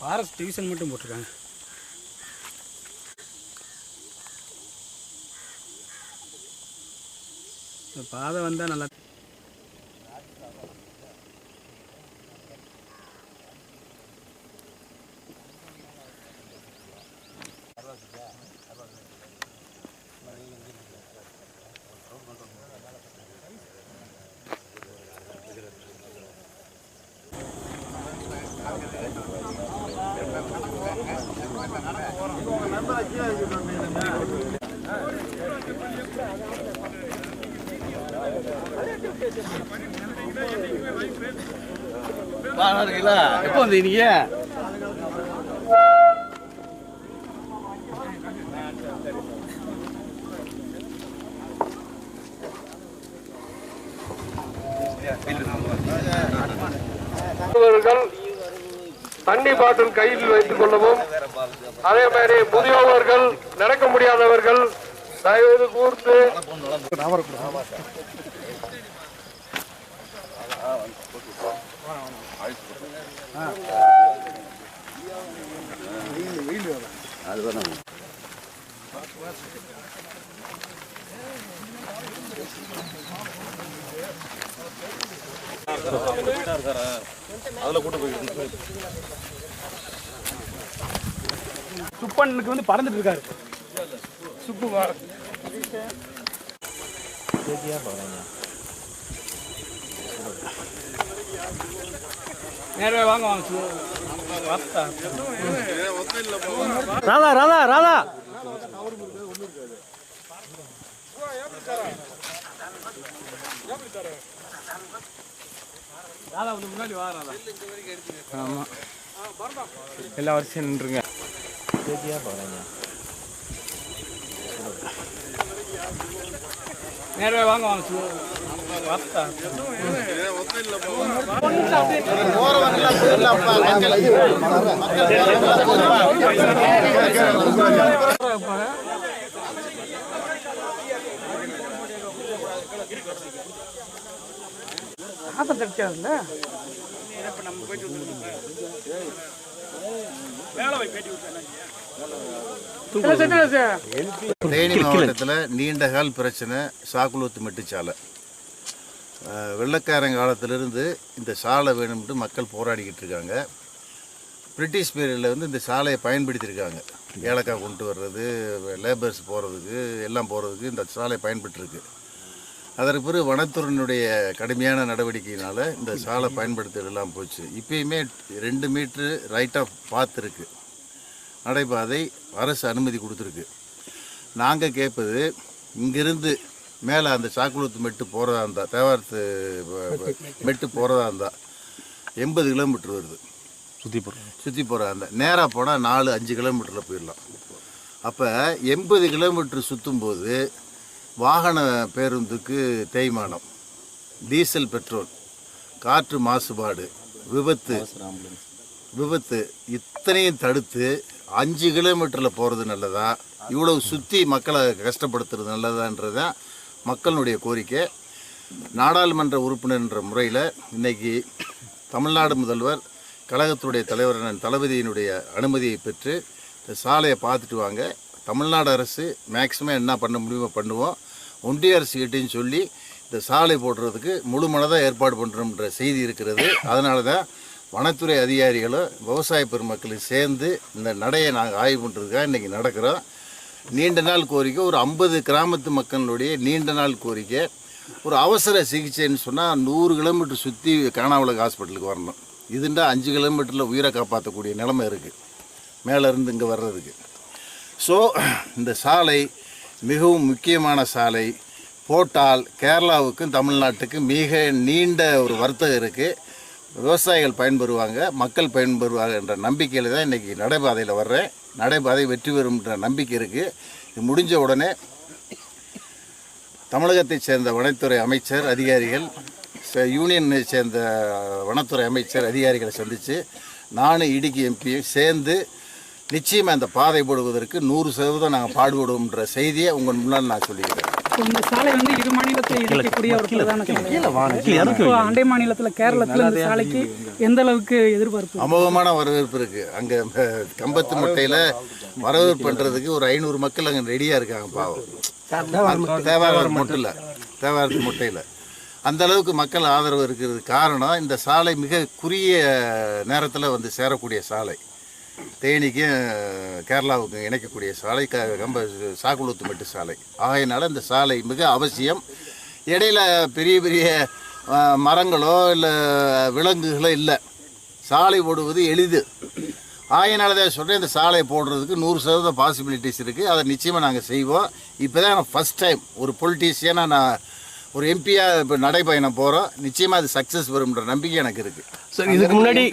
Forest division மட்டும் போட்டிருக்காங்க. பாதை வந்தால் நல்லா எப்போ வந்து நீங்க? தண்ணி பாட்டில் கையில் வைத்துக் கொள்ளவும். அதே மாதிரி முதியோர்கள் நடக்க முடியாதவர்கள் தயவு கூர்ந்து அதில் கூட்டு போயிட்டு சுப்பனுக்கு வந்து பறந்துட்டு இருக்காரு. சுப்பு நேரவே வாங்க வாங்க. ராதா ராதா ராதா. ராதா வந்து முன்னாடி வா ராதா. ஆமா. எல்லா வருஷம் நின்றுங்க. நேரவே வாங்க வாங்க சு- ஆசை தெரிச்சாதுல்ல தேனி மாவட்டத்தில் நீண்டகால் பிரச்சனை சாக்குளூத்து மெட்டுச்சாலை. வெள்ளைக்காரன் காலத்திலிருந்து இந்த சாலை வேணும்ட்டு மக்கள் போராடிக்கிட்டு இருக்காங்க. பிரிட்டிஷ் பீரியடில் வந்து இந்த சாலையை பயன்படுத்தியிருக்காங்க. ஏலக்காய் கொண்டு வர்றது லேபர்ஸ் போகிறதுக்கு எல்லாம் போகிறதுக்கு இந்த சாலை பயன்பட்டுருக்கு அதற்கு பிறகு வனத்துறையினுடைய கடுமையான நடவடிக்கையினால் இந்த சாலை பயன்படுத்துறது எல்லாம் போச்சு. இப்பயுமே ரெண்டு மீட்ரு ரைட் ஆஃப் பாத் இருக்குது நடைபாதை அரசு அனுமதி கொடுத்துருக்கு. நாங்கள் கேட்பது இங்கிருந்து மேலே அந்த சாக்குளத்து மெட்டு போகிறதா இருந்தால் தேவாரத்து மெட்டு போகிறதா இருந்தால் எண்பது கிலோமீட்டர் வருது. சுற்றி போடுறோம் சுற்றி போகிறதா இருந்தால் நேராக போனால் நாலு அஞ்சு கிலோமீட்டரில் போயிடலாம். அப்போ எண்பது கிலோமீட்டர் சுற்றும்போது வாகன பேருந்துக்கு தேய்மானம். டீசல் பெட்ரோல் காற்று மாசுபாடு விபத்து. விபத்து இத்தனையும் தடுத்து அஞ்சு கிலோமீட்டரில் போகிறது நல்லதா? இவ்வளவு சுற்றி மக்களை கஷ்டப்படுத்துறது நல்லதான்றதான் மக்களுடைய கோரிக்கை. நாடாளுமன்ற உறுப்பினர் என்ற முறையில் இன்னைக்கு தமிழ்நாடு முதல்வர் கழகத்துடைய தலைவர் தளபதியினுடைய அனுமதியை பெற்று சாலையை பார்த்துட்டு வாங்க. தமிழ்நாடு அரசு மேக்ஸிமம் என்ன பண்ண முடியுமோ பண்ணுவோம். ஒன்றிய அரசு கிட்டேன்னு சொல்லி இந்த சாலை போடுறதுக்கு முழு மனதாக ஏற்பாடு பண்ணுறோம்ன்ற செய்தி இருக்கிறது. அதனால தான் வனத்துறை அதிகாரிகளும் விவசாய பெருமக்களும் சேர்ந்து இந்த நடையை நாங்கள் ஆய்வு பண்ணுறதுக்காக இன்றைக்கி நடக்கிறோம். நீண்ட நாள் கோரிக்கை ஒரு ஐம்பது கிராமத்து மக்களுடைய நீண்ட நாள் கோரிக்கை. ஒரு அவசர சிகிச்சைன்னு சொன்னால் நூறு கிலோமீட்டர் சுற்றி காணாவளக்கு ஹாஸ்பிட்டலுக்கு வரணும். இதுண்டா அஞ்சு கிலோமீட்டரில் உயிரை காப்பாற்றக்கூடிய நிலைமை இருக்குது மேலேருந்து இங்கே வர்றதுக்கு. ஸோ இந்த சாலை மிகவும் முக்கியமான சாலை. போட்டால் கேரளாவுக்கும் தமிழ்நாட்டுக்கும் மிக நீண்ட ஒரு வர்த்தகம் இருக்குது விவசாயிகள் பயன்பெறுவாங்க மக்கள் பயன்பெறுவாங்க என்ற நம்பிக்கையில் தான் இன்றைக்கி நடைபாதையில் வர்றேன். நடைபாதை வெற்றி பெறும்ன்ற நம்பிக்கை இருக்குது இது முடிஞ்ச உடனே தமிழகத்தைச் சேர்ந்த வனத்துறை அமைச்சர் அதிகாரிகள் யூனியனை சேர்ந்த வனத்துறை அமைச்சர் அதிகாரிகளை சந்தித்து நானும் இடுக்கி எம்பியும் சேர்ந்து நிச்சயமாக அந்த பாதை போடுவதற்கு நூறு சதவீதம் நாங்கள் பாடுபடுவோம்ன்ற செய்தியை உங்கள் முன்னால் நான் சொல்லிக்கிறேன் இந்த சாலை வந்து இரு மாநிலத்தை இணைக்கக்கூடிய ஒரு பிரதான அண்டை மாநிலத்தில் கேரளத்தில் இந்த சாலைக்கு எந்த அளவுக்கு எதிர்பார்ப்பு அமோகமான வரவேற்பு இருக்குது அங்கே கம்பத்து முட்டையில் வரவேற்பு பண்ணுறதுக்கு ஒரு ஐநூறு மக்கள் அங்கே ரெடியாக இருக்காங்க பாவம். தேவாரம் முட்டையில் தேவாரத்து முட்டையில். அந்த அளவுக்கு மக்கள் ஆதரவு இருக்கிறது காரணம் இந்த சாலை மிக குறுகிய நேரத்தில் வந்து சேரக்கூடிய சாலை. தேனிக்கும் கேரளாவுக்கும் இணைக்கக்கூடிய சாலை க கம்ப சாக்குளத்துமெட்டு சாலை. ஆகையினால இந்த சாலை மிக அவசியம். இடையில பெரிய பெரிய மரங்களோ இல்லை விலங்குகளோ இல்லை. சாலை போடுவது எளிது. ஆகையினால தான் சொல்கிறேன் இந்த சாலை போடுறதுக்கு நூறு சதவீதம் பாசிபிலிட்டிஸ் இருக்குது அதை நிச்சயமாக நாங்கள் செய்வோம். இப்போ தான் ஃபஸ்ட் டைம் ஒரு பொலிட்டீஷியனாக நான் ஒரு எம்பியாக இப்போ நடைப்பயணம் போகிறோம் நிச்சயமாக அது சக்ஸஸ் வரும்ன்ற நம்பிக்கை எனக்கு இருக்குது சார் இதுக்கு முன்னாடி